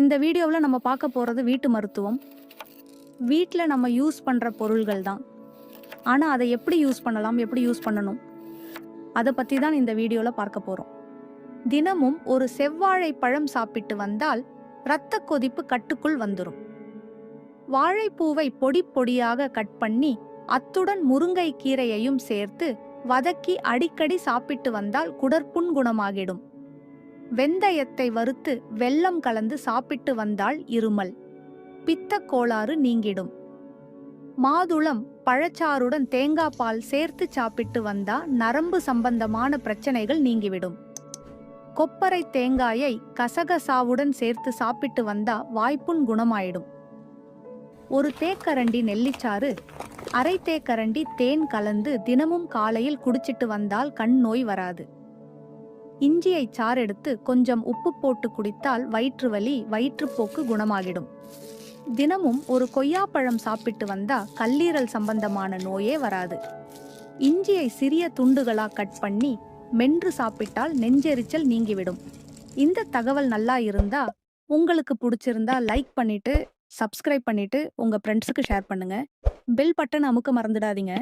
இந்த வீடியோவில் நம்ம பார்க்க போகிறது வீட்டு மருத்துவம். வீட்டில் நம்ம யூஸ் பண்ணுற பொருள்கள் தான். ஆனால் அதை எப்படி யூஸ் பண்ணலாம்? எப்படி யூஸ் பண்ணணும்? அதை பற்றி தான் இந்த வீடியோவில் பார்க்க போகிறோம் தினமும் ஒரு செவ்வாழை பழம் சாப்பிட்டு வந்தால் இரத்த கொதிப்பு கட்டுக்குள் வந்துடும் வாழைப்பூவை பொடி பொடியாக கட் பண்ணி அத்துடன் முருங்கை கீரையையும் சேர்த்து வதக்கி அடிக்கடி சாப்பிட்டு வந்தால் குடற்புண் குணமாகிடும். வெந்தயத்தை வறுத்து வெல்லம் கலந்து சாப்பிட்டு வந்தால் இருமல். பித்தக் கோளாறு நீங்கிடும். மாதுளம் பழச்சாறுடன் தேங்காய் பால் சேர்த்து சாப்பிட்டு வந்தா நரம்பு சம்பந்தமான பிரச்சனைகள் நீங்கிவிடும். கொப்பரை தேங்காயை கசகசாவுடன் சேர்த்து சாப்பிட்டு வந்தா வாய்ப்புண் குணமாயிடும். ஒரு தேக்கரண்டி நெல்லிச்சாறு அரை தேக்கரண்டி தேன் கலந்து தினமும் காலையில் குடிச்சிட்டு வந்தால் கண் நோய் வராது. இஞ்சியை சாறெடுத்து கொஞ்சம் உப்பு போட்டு குடித்தால் வயிற்று வலி வயிற்றுப்போக்கு குணமாகிடும். தினமும் ஒரு கொய்யாப்பழம் சாப்பிட்டு வந்தா கல்லீரல் சம்பந்தமான நோயே வராது. இஞ்சியை சிறிய துண்டுகளா கட் பண்ணி மென்று சாப்பிட்டால் நெஞ்செரிச்சல் நீங்கிவிடும். இந்த தகவல் நல்லா இருந்தா உங்களுக்கு பிடிச்சிருந்தா லைக் பண்ணிட்டு சப்ஸ்கிரைப் பண்ணிட்டு உங்க ஃப்ரெண்ட்ஸுக்கு ஷேர் பண்ணுங்க. பெல் பட்டன் அமுக்க மறந்துடாதீங்க.